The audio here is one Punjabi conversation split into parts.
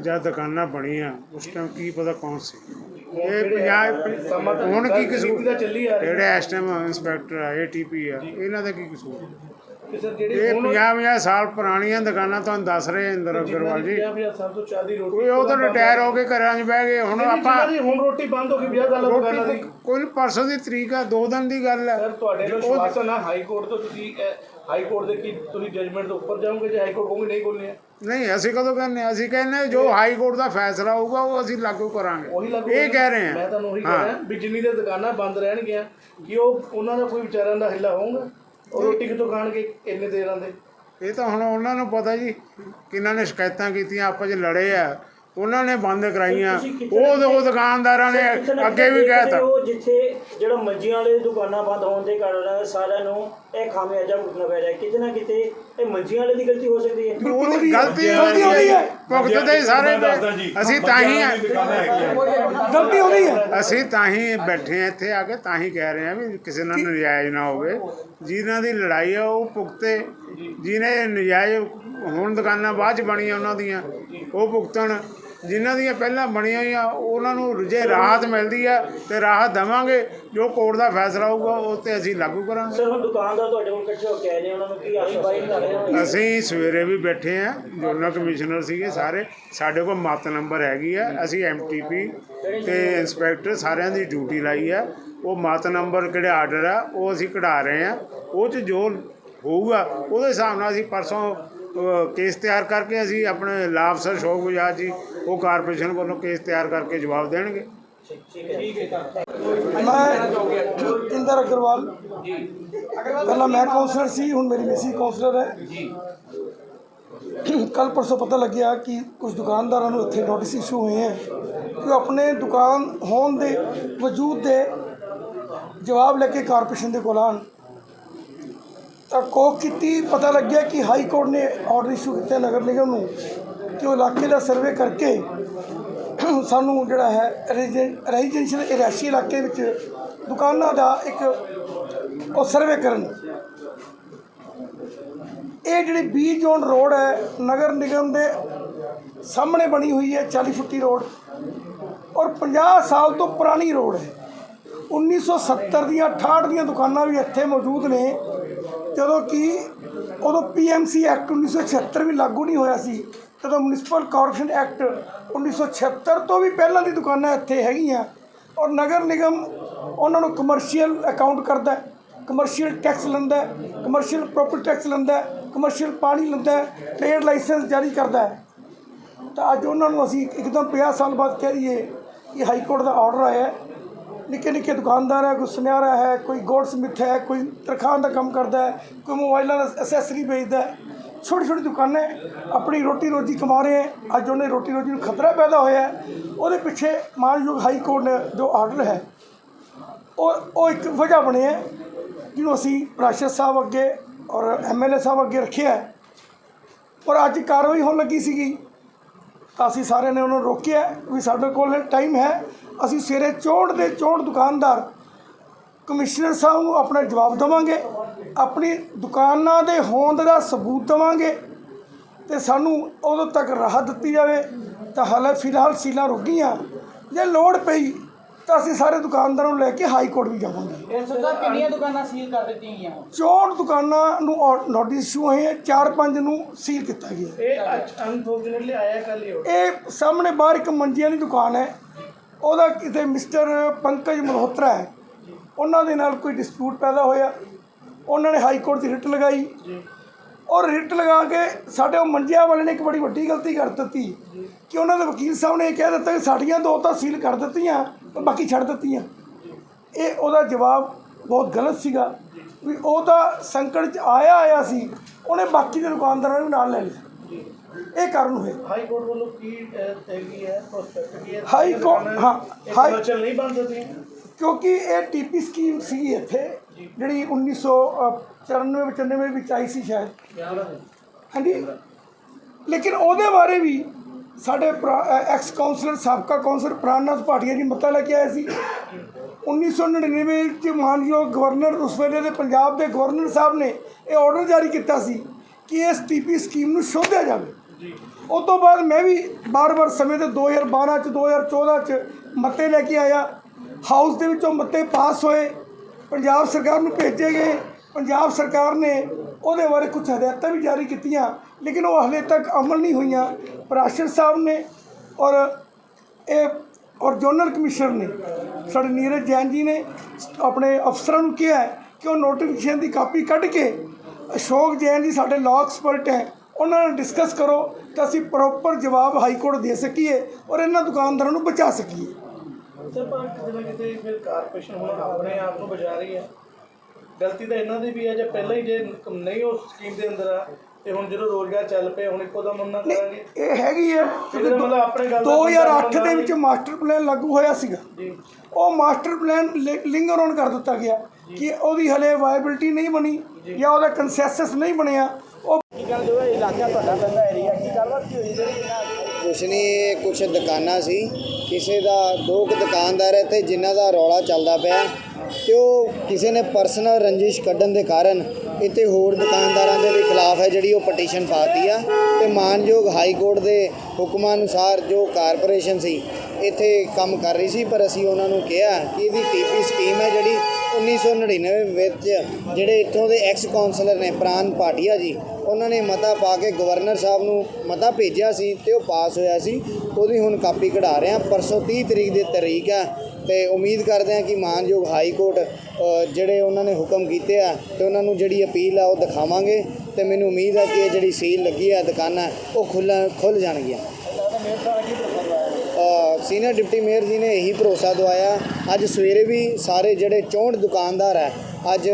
ਜਦ ਦੁਕਾਨਾਂ ਬਣੀਆਂ ਉਸ ਟਾਈਮ ਕੀ ਪਤਾ ਕੌਣ ਸੀ। ਇਹ ਪੰਜਾਬ ਹੁਣ ਕੀ ਕਸੂਰ? ਦਾ ਚੱਲੀ ਆ ਰਹੀ ਜਿਹੜੇ ਇਸ ਟਾਈਮ ਇੰਸਪੈਕਟਰ ਆ ਏਟੀਪੀ ਆ ਇਹਨਾਂ ਦਾ ਕੀ ਕਸੂਰ? ਇਹ ਹੁਣ 50 50 ਸਾਲ ਪੁਰਾਣੀਆਂ ਦੁਕਾਨਾਂ ਤੁਹਾਨੂੰ ਦੱਸ ਰਹੇ ਇੰਦਰ ਅਗਰਵਾਲ ਜੀ। ਸਾਲ ਤੋਂ ਰੋਟੀ ਕੋਈ ਉਹ ਤਾਂ ਰਿਟਾਇਰ ਹੋ ਕੇ ਘਰਾਂ 'ਚ ਬਹਿ ਗਏ ਹੁਣ ਆਪਾਂ ਹੁਣ ਰੋਟੀ ਬੰਦ ਹੋ ਗਈ 50 ਸਾਲਾਂ ਤੋਂ ਪਹਿਲਾਂ ਦੀ। ਕੋਈ ਪਰਸੋਂ ਦੀ ਤਰੀਕ ਆ ਦੋ ਦਿਨ ਦੀ ਗੱਲ ਹੈ ਸਰ ਤੁਹਾਡੇ ਨਾਲ ਸ਼ਵਾਸਨ ਆ ਹਾਈ ਕੋਰਟ ਤੋਂ ਤੁਸੀਂ ਹਾਈ ਕੋਰਟ ਦੇ ਕੀ ਤੁਸੀਂ ਜਜਮੈਂਟ ਦੇ ਉੱਪਰ ਜਾਓਗੇ ਜੇ ਹਾਈ ਕੋਰਟ ਕਹੋਗੇ ਨਹੀਂ ਬੋਲਣੀ ਹੈ? ਨਹੀਂ ਅਸੀਂ ਕਦੋਂ ਕਹਿੰਦੇ ਹਾਂ? ਅਸੀਂ ਕਹਿੰਦੇ ਹਾਂ ਜੋ ਹਾਈ ਕੋਰਟ ਦਾ ਫੈਸਲਾ ਹੋਊਗਾ ਉਹ ਅਸੀਂ ਲਾਗੂ ਉਹੀ ਕਰਾਂਗੇ। ਲੱਗੂ ਇਹ ਕਹਿ ਰਹੇ ਮੈਂ ਹਾਂ ਤੁਹਾਨੂੰ ਉਹੀ ਕਹਿ ਰਿਹਾ ਵੀ ਜਿੰਨੀ ਦੇ ਦੁਕਾਨਾਂ ਬੰਦ ਰਹਿਣਗੀਆਂ ਕਿ ਉਹ ਉਹਨਾਂ ਦਾ ਕੋਈ ਵਿਚਾਰਿਆਂ ਦਾ ਹਿੱਲਾ ਹੋਊਗਾ? ਉਹ ਰੋਟੀ ਕਿੱਥੋਂ ਖਾਣਗੇ ਇੰਨੇ ਦੇਰਾਂ ਦੇ? ਇਹ ਤਾਂ ਹੁਣ ਉਹਨਾਂ ਨੂੰ ਪਤਾ ਜੀ ਕਿਹਨਾਂ ਨੇ ਸ਼ਿਕਾਇਤਾਂ ਕੀਤੀਆਂ ਆਪਸ ਵਿੱਚ ਲੜੇ ਆ। ਉਹਨਾਂ ਨੇ ਬੰਦ ਕਰਾਈਆਂ। ਉਹ ਉਹ ਦੁਕਾਨਦਾਰਾਂ ਨੇ ਅੱਗੇ ਵੀ ਕਹਿਤਾ ਉਹ ਜਿੱਥੇ ਜਿਹੜਾ ਮੰਜੀਆਂ ਵਾਲੇ ਦੁਕਾਨਾਂ ਬੰਦ ਹੋਣ ਦੇ ਕਾਰਨ ਸਾਰਿਆਂ ਨੂੰ ਇਹ ਖਾਮਿਆਜਾ ਭੁਗਤਣਾ ਪੈ ਰਿਹਾ। ਕਿਤੇ ਨਾ ਕਿਤੇ ਇਹ ਮੰਜੀਆਂ ਵਾਲੇ ਦੀ ਗਲਤੀ ਹੋ ਸਕਦੀ ਹੈ। ਉਹਦੀ ਗਲਤੀ ਉਹਦੀ ਹੈ। ਭੁਗਤਦੇ ਹੀ। ਸਾਰੇ ਅਸੀਂ ਤਾਂ ਹੀ ਗਲਤੀ ਉਹਦੀ ਹੈ। ਅਸੀਂ ਤਾਂ ਹੀ ਬੈਠੇ ਆ ਇੱਥੇ ਆ ਕੇ ਤਾਂ ਹੀ ਕਹਿ ਰਹੇ ਆ ਵੀ ਕਿਸੇ ਨਾਲ ਨਜਾਇਜ਼ ਨਾ ਹੋਵੇ। ਜਿਨ੍ਹਾਂ ਦੀ ਲੜਾਈ ਆ ਉਹ ਭੁਗਤੇ। ਜਿਹਨੇ ਨਜਾਇਜ਼ ਹੁਣ ਦੁਕਾਨਾਂ ਬਾਅਦ ਚ ਬਣੀਆਂ ਉਹਨਾਂ ਦੀਆਂ ਉਹ ਭੁਗਤਣ। ਜਿਨ੍ਹਾਂ ਦੀਆਂ ਪਹਿਲਾਂ ਬਣੀਆਂ ਹੋਈਆਂ ਉਹਨਾਂ ਨੂੰ ਜੇ ਰਾਹਤ ਮਿਲਦੀ ਆ ਤੇ ਰਾਹਤ ਦੇਵਾਂਗੇ ਜੋ ਕੋਰਟ ਦਾ ਫੈਸਲਾ ਹੋਊਗਾ ਉਹ ਤੇ ਅਸੀਂ ਲਾਗੂ ਕਰਾਂਗੇ। ਸਰ ਹੁਣ ਦੁਕਾਨਦਾਰ ਤੁਹਾਡੇ ਕੋਲ ਇਕੱਠੇ ਹੋ ਕੇ ਆਏ ਨੇ ਉਹਨਾਂ ਨੂੰ ਕੀ ਆਸ਼ਵਾਸਨ ਕਰ ਰਹੇ ਹੋ? ਅਸੀਂ ਸਵੇਰੇ ਵੀ ਬੈਠੇ ਆ ਜੋਨਲ ਕਮਿਸ਼ਨਰ ਸੀਗੇ ਸਾਰੇ ਸਾਡੇ ਕੋਲ ਮਤ ਨੰਬਰ ਹੈਗੀ ਆ ਅਸੀਂ ਐਮਟੀਪੀ ਤੇ ਇੰਸਪੈਕਟਰ ਸਾਰਿਆਂ ਦੀ ਡਿਊਟੀ ਲਾਈ ਆ। ਉਹ ਮਤ ਨੰਬਰ ਕਿਹੜੇ ਆਰਡਰ ਆ ਉਹ ਅਸੀਂ ਕਢਾ ਰਹੇ ਆ ਉਹ ਚ ਜੋ ਹੋਊਗਾ ਉਹਦੇ ਹਿਸਾਬ ਨਾਲ ਅਸੀਂ ਪਰਸੋਂ ਕੇਸ ਤਿਆਰ ਕਰਕੇ ਅਸੀਂ ਆਪਣੇ ਲਾਭ ਸਰ ਸ਼ੋਕ ਬਜਾਜ ਜੀ, ਉਹ ਕਾਰਪੋਰੇਸ਼ਨ ਵੱਲੋਂ ਕੇਸ ਤਿਆਰ ਕਰਕੇ ਜਵਾਬ ਦੇਣਗੇ। ਮੈਂ ਇੰਦਰ ਅਗਰਵਾਲ। ਪਹਿਲਾਂ ਮੈਂ ਕਾਉਂਸਲਰ ਸੀ, ਹੁਣ ਮੇਰੀ ਮਿਸੀ ਕਾਉਂਸਲਰ ਹੈ। ਕੱਲ ਪਰਸੋਂ ਪਤਾ ਲੱਗਿਆ ਕਿ ਕੁਝ ਦੁਕਾਨਦਾਰਾਂ ਨੂੰ ਇੱਥੇ ਨੋਟਿਸ ਇਸ਼ੂ ਹੋਏ ਹੈ ਕਿ ਉਹ ਆਪਣੇ ਦੁਕਾਨ ਹੋਣ ਦੇ ਵਜੂਦ ਦੇ ਜਵਾਬ ਲੈ ਕੇ ਕਾਰਪੋਰੇਸ਼ਨ ਦੇ ਕੋਲ ਆਉਣ। ਤਾਂ ਕੋਕ ਕੀਤੀ, ਪਤਾ ਲੱਗਿਆ ਕਿ ਹਾਈ ਕੋਰਟ ਨੇ ਆਰਡਰ ਇਸ਼ੂ ਕੀਤਾ ਨਗਰ ਨਿਗਮ ਨੂੰ ਕਿ ਉਹ ਇਲਾਕੇ ਦਾ ਸਰਵੇ ਕਰਕੇ ਸਾਨੂੰ ਜਿਹੜਾ ਹੈ ਰੈਜ਼ੀਡੈਂਸ਼ੀਅਲ ਰਿਹਾਇਸ਼ੀ ਇਲਾਕੇ ਵਿੱਚ ਦੁਕਾਨਾਂ ਦਾ ਇੱਕ ਉਹ ਸਰਵੇ ਕਰਨ। ਇਹ ਜਿਹੜੀ ਬੀ ਜ਼ੋਨ ਰੋਡ ਹੈ, ਨਗਰ ਨਿਗਮ ਦੇ ਸਾਹਮਣੇ ਬਣੀ ਹੋਈ ਹੈ 40 ਫੁੱਟੀ ਰੋਡ ਔਰ 50 ਸਾਲ ਤੋਂ ਪੁਰਾਣੀ ਰੋਡ ਹੈ। 1970 ਦੀਆਂ 68 ਦੀਆਂ ਦੁਕਾਨਾਂ ਵੀ ਇੱਥੇ ਮੌਜੂਦ ਨੇ। ਜਦੋਂ ਕਿ ਉਦੋਂ ਪੀਐਮਸੀ ਐਕਟ 1976 ਵੀ ਲਾਗੂ ਨਹੀਂ ਹੋਇਆ ਸੀ ਜਦੋਂ ਮਿਊਨਿਸਪਲ ਕਾਰਪੋਰੇਸ਼ਨ ਐਕਟ 1976 ਤੋਂ ਵੀ ਪਹਿਲਾਂ ਦੀ ਦੁਕਾਨਾਂ ਇੱਥੇ ਹੈਗੀਆਂ ਔਰ ਨਗਰ ਨਿਗਮ ਉਹਨਾਂ ਨੂੰ ਕਮਰਸ਼ੀਅਲ ਅਕਾਊਂਟ ਕਰਦਾ ਕਮਰਸ਼ੀਅਲ ਟੈਕਸ ਲੈਂਦਾ ਕਮਰਸ਼ੀਅਲ ਪ੍ਰੋਪਰਟੀ ਟੈਕਸ ਲੈਂਦਾ ਕਮਰਸ਼ੀਅਲ ਪਾਣੀ ਲੈਂਦਾ ਹੈ ਟ੍ਰੇਡ ਲਾਇਸੈਂਸ ਜਾਰੀ ਕਰਦਾ ਤਾਂ ਅੱਜ ਉਹਨਾਂ ਨੂੰ ਅਸੀਂ ਇੱਕਦਮ 50 ਸਾਲ ਬਾਅਦ ਕਹਿ ਦਈਏ ਕਿ ਹਾਈ ਕੋਰਟ ਦਾ ਆਰਡਰ ਆਇਆ ਨਿੱਕੇ ਨਿੱਕੇ ਦੁਕਾਨਦਾਰ ਹੈ, ਕੋਈ ਸੁਨਿਆਰਾ ਹੈ, ਕੋਈ ਗੋਲਡ ਸਮਿਥ ਹੈ, ਕੋਈ ਤਰਖਾਨ ਦਾ ਕੰਮ ਕਰਦਾ ਹੈ, ਕੋਈ ਮੋਬਾਈਲਾਂ ਦਾ ਅਸੈਸਰੀ ਵੇਚਦਾ ਹੈ। ਛੋਟੀ ਛੋਟੀ ਦੁਕਾਨਾਂ ਆਪਣੀ ਰੋਟੀ ਰੋਜੀ ਕਮਾ ਰਹੇ ਹੈ। ਅੱਜ ਉਹਨੇ ਰੋਟੀ ਰੋਜੀ ਨੂੰ ਖਤਰਾ ਪੈਦਾ ਹੋਇਆ ਉਹਦੇ ਪਿੱਛੇ ਮਾਨਯੋਗ ਹਾਈ ਕੋਰਟ ਨੇ ਜੋ ਆਰਡਰ ਹੈ, ਉਹ ਉਹ ਇੱਕ ਵਜ੍ਹਾ ਬਣੀ ਹੈ, ਜਿਹਨੂੰ ਅਸੀਂ ਪ੍ਰਾਸ਼ਦ ਸਾਹਿਬ ਅੱਗੇ ਔਰ ਐਮਐਲਏ ਸਾਹਿਬ ਅੱਗੇ ਰੱਖਿਆ ਹੈ। ਪਰ ਅੱਜ ਕਾਰਵਾਈ ਹੋਣ ਲੱਗੀ ਸੀਗੀ। ਤਾਂ ਅਸੀਂ ਸਾਰਿਆਂ ਨੇ ਉਹਨਾਂ ਨੂੰ ਰੋਕਿਆ ਵੀ ਸਾਡੇ ਕੋਲ ਟਾਈਮ ਹੈ। ਅਸੀਂ ਸਵੇਰੇ ਚੋਣ ਦੇ ਚੋਣ ਦੁਕਾਨਦਾਰ ਕਮਿਸ਼ਨਰ ਸਾਹਿਬ ਨੂੰ ਆਪਣਾ ਜਵਾਬ ਦੇਵਾਂਗੇ। ਆਪਣੀ ਦੁਕਾਨਾਂ ਦੇ ਹੋਂਦ ਦਾ ਸਬੂਤ ਦੇਵਾਂਗੇ ਤੇ ਸਾਨੂੰ ਉਦੋਂ ਤੱਕ ਰਾਹਤ ਦਿੱਤੀ ਜਾਵੇ। ਤਾਂ ਹਾਲੇ ਫਿਲਹਾਲ ਸੀਲਾਂ ਰੁਕੀਆਂ ਜੇ ਲੋੜ ਪਈ ਤਾਂ ਅਸੀਂ ਸਾਰੇ ਦੁਕਾਨਦਾਰਾਂ ਨੂੰ ਲੈ ਕੇ ਹਾਈ ਕੋਰਟ ਵੀ ਜਾਵਾਂਗੇ। ਇਸ ਤੋਂ ਕਿੰਨੀਆਂ ਦੁਕਾਨਾਂ ਸੀਲ ਕਰ ਦਿੱਤੀਆਂ ਗਈਆਂ? ਹੁਣ 64 ਦੁਕਾਨਾਂ ਨੂੰ ਨੋਟਿਸ ਇਸ਼ੂ ਹੋਏ ਹੈ 4-5 ਨੂੰ ਸੀਲ ਕੀਤਾ ਗਿਆ। ਇਹ ਅਨਫੋਰਚੂਨੇਟਲੀ ਆਇਆ ਕੱਲ ਹੀ ਇਹ ਸਾਹਮਣੇ ਬਾਹਰ ਇੱਕ ਮੰਜੀਆਂ ਦੀ ਦੁਕਾਨ ਹੈ। ਉਹਦਾ ਕਿਤੇ ਮਿਸਟਰ ਪੰਕਜ ਮਲਹੋਤਰਾ ਹੈ। ਉਹਨਾਂ ਦੇ ਨਾਲ ਕੋਈ ਡਿਸਪਿਊਟ ਪੈਦਾ ਹੋਇਆ। ਉਹਨਾਂ ਨੇ ਹਾਈ ਕੋਰਟ 'ਚ ਰਿਟ ਲਗਾਈ। ਔਰ ਰਿਟ ਲਗਾ ਕੇ ਸਾਡੇ ਉਹ ਮੰਜਿਆਂ ਵਾਲੇ ਨੇ ਇੱਕ ਬੜੀ ਵੱਡੀ ਗਲਤੀ ਕਰ ਦਿੱਤੀ। ਕਿ ਉਹਨਾਂ ਦੇ ਵਕੀਲ ਸਾਹਿਬ ਨੇ ਇਹ ਕਹਿ ਦਿੱਤਾ ਕਿ ਸਾਡੀਆਂ ਦੋ ਤਾਂ ਸੀਲ ਕਰ ਦਿੱਤੀਆਂ। ਬਾਕੀ ਛੱਡ ਦਿੱਤੀਆਂ। ਇਹ ਉਹਦਾ ਜਵਾਬ ਬਹੁਤ ਗਲਤ ਸੀਗਾ ਵੀ ਉਹ ਤਾਂ ਸੰਕਟ 'ਚ ਆਇਆ ਆਇਆ ਸੀ ਉਹਨੇ ਬਾਕੀ ਦੇ ਦੁਕਾਨਦਾਰਾਂ ਨੂੰ ਨਾਲ ਲੈ ਲਿਆ। ਇਹ ਕਾਰਨ ਹੋਇਆ। ਹਾਈ ਕੋਰਟ ਵੱਲੋਂ ਕੀ ਹੈਗੀ ਹੈ? ਪ੍ਰੋਸਪੈਕਟ ਕੀ ਹੈ? ਹਾਈ ਕੋਰਟ ਹਾਂ ਹਾਈ ਕਮਰਸ਼ੀਅਲ ਨਹੀਂ ਬੰਦ ਹੁੰਦੀ ਕਿਉਂਕਿ ਇਹ ਟੀਪੀ ਸਕੀਮ ਸੀ ਇੱਥੇ ਜਿਹੜੀ 1994 95 ਵਿੱਚ ਆਈ ਸੀ ਸ਼ਾਇਦ। ਹਾਂਜੀ। ਲੇਕਿਨ ਉਹਦੇ ਬਾਰੇ ਵੀ ਸਾਡੇ ਐਕਸ ਕਾਉਂਸਲਰ ਸਾਬਕਾ ਕਾਉਂਸਲਰ ਪ੍ਰਾਨਨਾਥ ਭਾਟੀਆ ਜੀ ਮਤਾ ਲੈ ਕੇ ਆਏ ਸੀ। 1999 ਵਿੱਚ ਮਾਨਯੋਗ ਗਵਰਨਰ ਉਸ ਵੇਲੇ ਦੇ ਪੰਜਾਬ ਦੇ ਗਵਰਨਰ ਸਾਹਿਬ ਨੇ ਇਹ ਆਰਡਰ ਜਾਰੀ ਕੀਤਾ ਸੀ ਕਿ ਇਸ ਟੀਪੀ ਸਕੀਮ ਨੂੰ ਸੋਧਿਆ ਜਾਵੇ। ਉਸ ਤੋਂ ਬਾਅਦ ਮੈਂ ਵੀ ਬਾਰ-ਬਾਰ ਸਮੇਂ ਤੇ 2012 ਚ 2014 ਚ ਮਤੇ ਲੈ ਕੇ ਆਇਆ। ਹਾਊਸ ਦੇ ਵਿੱਚੋਂ ਮਤੇ ਪਾਸ ਹੋਏ। ਪੰਜਾਬ ਸਰਕਾਰ ਨੂੰ ਭੇਜੇ ਗਏ। ਪੰਜਾਬ ਸਰਕਾਰ ਨੇ ਉਹਦੇ ਬਾਰੇ ਕੁਝ ਹਦਾਇਤਾਂ ਵੀ ਜਾਰੀ ਕੀਤੀਆਂ, ਲੇਕਿਨ ਉਹ ਹਲੇ ਤੱਕ ਅਮਲ ਨਹੀਂ ਹੋਈਆਂ। ਪ੍ਰਾਸ਼ਰ ਸਾਹਿਬ ਨੇ ਔਰ ਇਹ ਔਰ ਜੋਨਲ ਕਮਿਸ਼ਨਰ ਨੇ, ਸਾਡੇ ਨੀਰਜ ਜੈਨ ਜੀ ਨੇ ਆਪਣੇ ਅਫਸਰਾਂ ਨੂੰ ਕਿਹਾ ਕਿ ਉਹ ਨੋਟੀਫਿਕੇਸ਼ਨ ਦੀ ਕਾਪੀ ਕੱਢ ਕੇ ਅਸ਼ੋਕ ਜੈਨ ਜੀ ਸਾਡੇ ਲਾਅ ਐਕਸਪਰਟ ਹੈ, ਉਹਨਾਂ ਨਾਲ ਡਿਸਕਸ ਕਰੋ ਤਾਂ ਅਸੀਂ ਪ੍ਰੋਪਰ ਜਵਾਬ ਹਾਈ ਕੋਰਟ ਦੇ ਸਕੀਏ ਔਰ ਇਹਨਾਂ ਦੁਕਾਨਦਾਰਾਂ ਨੂੰ ਬਚਾ ਸਕੀਏ। ਸਰ, ਪਰ ਕਿਤੇ ਨਾ ਕਿਤੇ ਫਿਰ ਕਾਰਪੋਰੇਸ਼ਨ ਹੁਣ ਆਪਣੇ ਆਪ ਨੂੰ ਬਚਾ ਰਹੀ ਹੈ ਗਲਤੀ ਤਾਂ ਇਹਨਾਂ ਦੀ ਵੀ ਹੈ ਜੇ ਪਹਿਲਾਂ ਹੀ ਜੇ ਨਹੀਂ ਉਹ ਸਕੀਮ ਦੇ ਅੰਦਰ ਆ ਤੇ ਹੁਣ ਜਦੋਂ ਰੋਜ਼ਗਾਰ ਚੱਲ ਪਏ ਹੁਣ ਇੱਕੋ ਦਮ ਉਹਨਾਂ ਕਰਾਂਗੇ ਇਹ ਹੈਗੀ ਹੈ ਇਹਦਾ ਮਤਲਬ ਆਪਣੇ ਗੱਲ ਦਾ 2008 ਦੇ ਵਿੱਚ ਮਾਸਟਰ ਪਲਾਨ ਲਾਗੂ ਹੋਇਆ ਸੀਗਾ। ਜੀ। ਉਹ ਮਾਸਟਰ ਪਲਾਨ ਲਿੰਗਰ ਔਨ ਕਰ ਦਿੱਤਾ ਗਿਆ ਕਿ ਉਹਦੀ ਹਲੇ ਵਾਇਬਿਲਿਟੀ ਨਹੀਂ ਬਣੀ ਜਾਂ। ਉਹਦਾ ਕੰਸੈਂਸਸ ਨਹੀਂ ਬਣਿਆ। ਉਹ ਕੁਛ ਨਹੀਂ ਇਹ ਕੁਛ ਦੁਕਾਨਾਂ ਸੀ। ਕਿਸੇ ਦਾ ਦੋ ਕੁ ਦੁਕਾਨਦਾਰ ਹੈ ਤੇ ਜਿਨ੍ਹਾਂ ਦਾ ਰੌਲਾ ਚੱਲਦਾ ਪਿਆ। ਤੇ ਉਹ ਕਿਸੇ ਨੇ ਪਰਸਨਲ ਰੰਜਿਸ਼ ਕੱਢਣ ਦੇ ਕਾਰਨ ਇੱਥੇ ਹੋਰ ਦੁਕਾਨਦਾਰਾਂ ਦੇ ਵੀ ਖਿਲਾਫ ਹੈ ਜਿਹੜੀ ਉਹ ਪਟੀਸ਼ਨ ਪਾਤੀ ਆ। ਤੇ ਮਾਨਯੋਗ ਹਾਈ ਕੋਰਟ ਦੇ ਹੁਕਮਾਂ ਅਨੁਸਾਰ ਜੋ ਕਾਰਪੋਰੇਸ਼ਨ ਸੀ, ਇੱਥੇ ਕੰਮ ਕਰ ਰਹੀ ਸੀ, ਪਰ ਅਸੀਂ ਉਹਨਾਂ ਨੂੰ ਕਿਹਾ ਕਿ ਇਹਦੀ ਟੀਪੀ ਸਕੀਮ ਹੈ ਜਿਹੜੀ 1999 ਵਿੱਚ ਜਿਹੜੇ ਇੱਥੋਂ ਦੇ ਐਕਸ ਕਾਉਂਸਲਰ ਨੇ, ਪ੍ਰਾਨ ਭਾਟੀਆ ਜੀ ਉਹਨਾਂ ਨੇ ਮਤਾ ਪਾ ਕੇ ਗਵਰਨਰ ਸਾਹਿਬ ਨੂੰ ਮਤਾ ਭੇਜਿਆ ਸੀ ਤੇ ਉਹ ਪਾਸ ਹੋਇਆ ਸੀ। ਉਹਦੀ ਹੁਣ ਕਾਪੀ ਕਢਾ ਰਹੇ ਹਾਂ। ਪਰਸੋਂ 30 ਤਰੀਕ ਦੀ ਤਰੀਕ ਆ ਤੇ ਉਮੀਦ ਕਰਦੇ ਹਾਂ ਕਿ ਮਾਨਯੋਗ ਹਾਈ ਕੋਰਟ ਜਿਹੜੇ ਉਹਨਾਂ ਨੇ ਹੁਕਮ ਕੀਤੇ ਆ ਤੇ ਉਹਨਾਂ ਨੂੰ ਜਿਹੜੀ ਅਪੀਲ ਆ ਉਹ ਦਿਖਾਵਾਂਗੇ ਤੇ ਮੈਨੂੰ ਉਮੀਦ ਆ ਕਿ ਇਹ ਜਿਹੜੀ ਸੀਲ ਲੱਗੀ ਆ, ਦੁਕਾਨਾਂ, ਉਹ ਖੁੱਲ੍ਹ ਖੁੱਲ ਜਾਣਗੀਆਂ। ਸੀਨੀਅਰ ਡਿਪਟੀ ਮੇਅਰ ਜੀ ਨੇ ਇਹੀ ਭਰੋਸਾ ਦਵਾਇਆ। ਅੱਜ ਸਵੇਰੇ ਵੀ ਸਾਰੇ ਜਿਹੜੇ 64 ਦੁਕਾਨਦਾਰ ਹੈ ਅੱਜ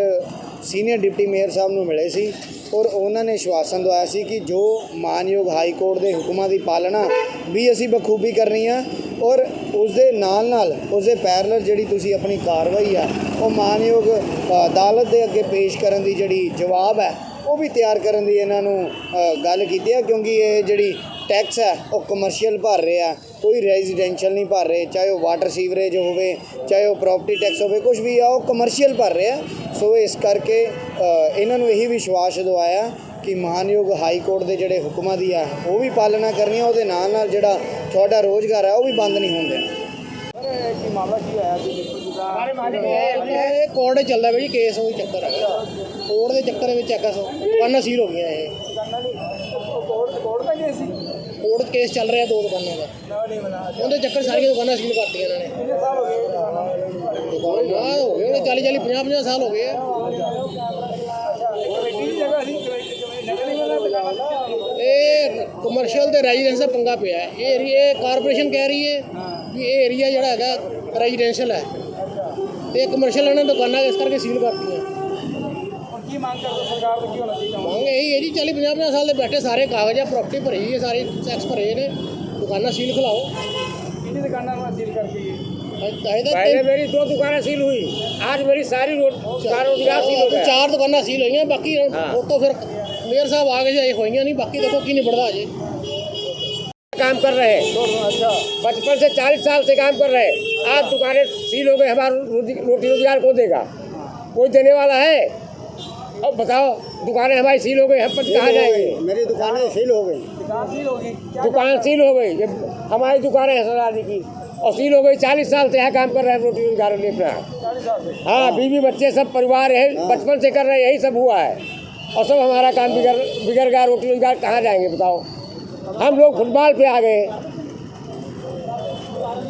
ਸੀਨੀਅਰ ਡਿਪਟੀ ਮੇਅਰ ਸਾਹਿਬ ਨੂੰ ਮਿਲੇ ਸੀ। ਔਰ ਉਹਨਾਂ ਨੇ ਸ਼ਵਾਸਨ ਦਵਾਇਆ ਸੀ ਕਿ ਜੋ ਮਾਨਯੋਗ ਹਾਈ ਕੋਰਟ ਦੇ ਹੁਕਮਾਂ ਦੀ ਪਾਲਣਾ ਵੀ ਅਸੀਂ ਬਖੂਬੀ ਕਰਨੀ ਆ ਔਰ ਉਸ ਦੇ ਨਾਲ ਨਾਲ ਉਸ ਦੇ ਪੈਰਲਰ ਜਿਹੜੀ ਤੁਸੀਂ ਆਪਣੀ ਕਾਰਵਾਈ ਆ, ਉਹ ਮਾਨਯੋਗ ਅਦਾਲਤ ਦੇ ਅੱਗੇ ਪੇਸ਼ ਕਰਨ ਦੀ ਜਿਹੜੀ ਜਵਾਬ ਹੈ, ਉਹ ਵੀ ਤਿਆਰ ਕਰਨ ਦੀ ਇਹਨਾਂ ਨੂੰ ਗੱਲ ਕੀਤੀ ਹੈ ਕਿਉਂਕਿ ਇਹ ਜਿਹੜੀ ਟੈਕਸ ਹੈ ਉਹ ਕਮਰਸ਼ੀਅਲ ਭਰ ਰਹੇ ਆ ਕੋਈ ਰੈਜ਼ੀਡੈਂਸ਼ੀਅਲ ਨਹੀਂ ਭਰ ਰਹੇ ਚਾਹੇ ਉਹ ਵਾਟਰ ਸੀਵਰੇਜ ਹੋਵੇ ਚਾਹੇ ਉਹ ਪ੍ਰਾਪਰਟੀ ਟੈਕਸ ਹੋਵੇ ਕੁਝ ਵੀ ਆ ਉਹ ਕਮਰਸ਼ੀਅਲ ਭਰ ਰਹੇ ਆ। ਸੋ ਇਸ ਕਰਕੇ ਇਹਨਾਂ ਨੂੰ ਇਹੀ ਵਿਸ਼ਵਾਸ ਦਵਾਇਆ ਕਿ ਮਾਨਯੋਗ ਹਾਈ ਕੋਰਟ ਦੇ ਜਿਹੜੇ ਹੁਕਮਾਂ ਦੀ ਆ ਉਹ ਵੀ ਪਾਲਣਾ ਕਰਨੀ ਆ ਉਹਦੇ ਨਾਲ ਨਾਲ ਜਿਹੜਾ ਤੁਹਾਡਾ ਰੋਜ਼ਗਾਰ ਹੈ ਉਹ ਵੀ ਬੰਦ ਨਹੀਂ ਹੋਣ ਦੇਣਾ। ਇਹ ਕੋਰਟ ਚੱਲਦਾ ਬਈ ਕੇਸ ਉਹੀ ਚੱਕਰ ਕੋਰਟ ਦੇ ਚੱਕਰ ਵਿੱਚ ਚੱਕਾ ਸੋ ਦੁਕਾਨਾਂ ਸੀਲ ਹੋ ਗਈਆਂ ਇਹ। ਕੋਰਟ ਕੇਸ ਕੋਰਟ ਕੇਸ ਚੱਲ ਰਿਹਾ ਦੋ ਦੁਕਾਨਾਂ ਦਾ। ਉਹਦੇ ਚੱਕਰ ਸਾਰੀਆਂ ਦੁਕਾਨਾਂ ਸੀਲ ਕਰਤੀਆਂ ਇਹਨਾਂ ਨੇ। ਦੁਕਾਨਾਂ ਹੋ ਗਏ। ਉਹਨੇ 40 40 50 50 ਸਾਲ ਹੋ ਗਏ ਇਹ ਕਮਰਸ਼ੀਅਲ ਤੇ ਰੈਜ਼ੀਡੈਂਸ ਦਾ ਪੰਗਾ ਪਿਆ ਇਹ ਏਰੀਆ ਕਾਰਪੋਰੇਸ਼ਨ ਕਹਿ ਰਹੀ ਹੈ ਵੀ ਇਹ ਏਰੀਆ ਜਿਹੜਾ ਹੈਗਾ ਰੈਜ਼ੀਡੈਂਸ਼ੀਅਲ ਹੈ। ਤੇ ਕਮਰਸ਼ੀਅਲ ਇਹਨਾਂ ਦੁਕਾਨਾਂ ਇਸ ਕਰਕੇ ਸੀਲ ਕਰਤੀਆਂ। ਕੀ ਮੰਗ ਕਰਦੇ ਸਰਕਾਰ ਤੋਂ? ਕੀ ਹੋਣਾ ਚਾਹੀਦਾ ਮੰਗ ਇਹੀ ਹੈ ਜੀ 40 50 50 ਸਾਲ ਦੇ ਬੈਠੇ ਸਾਰੇ ਕਾਗਜ਼ ਆ ਪ੍ਰਾਪਰਟੀ ਭਰੀ ਹੈ ਸਾਰੀ ਟੈਕਸ ਭਰੇ ਨੇ ਦੁਕਾਨਾਂ ਸੀਲ ਖਲਾਓ ਕਿੰਨੀ ਦੁਕਾਨਾਂ ਨੂੰ ਸੀਲ ਕਰਕੇ ਚਾਹੀਦਾ पहले मेरी दो दुकानें सील हुई आज मेरी सारी रोड रोजगार सील हो गया ਚਾਰ ਦੁਕਾਨਾਂ ਸੀਲ ਹੋਈਆਂ ਬਾਕੀ ਉਹ ਤੋਂ ਫਿਰ ਮੇਅਰ ਸਾਹਿਬ ਆ ਗਏ ਜੇ ਹੋਈਆਂ ਨਹੀਂ ਬਾਕੀ ਦੇਖੋ ਕੀ ਨਿਬੜਦਾ ਅਜੇ काम कर रहे हैं बचपन से चालीस साल से काम कर रहे हैं आज दुकानें सील हो गई हमारा रोजी रोटी रोजगार कौन देगा कोई देने वाला है अब बताओ दुकानें हमारी सील हो गई हम पर कहाँ जाएँगे? मेरी दुकानें सील हो गई। दुकान सील हो गई। ये हमारी दुकानें हैं सरदार जी की और सील हो गई चालीस साल से यहाँ काम कर रहे हैं रोटी रोज़गार लिए अपना। हाँ बीवी बच्चे सब परिवार है। बचपन से कर रहे हैं यही सब हुआ है। और सब हमारा काम बिगड़ बिगड़ गया रोटी रोज़गार कहाँ जाएँगे बताओ? हम लोग फुटबॉल पे आ गए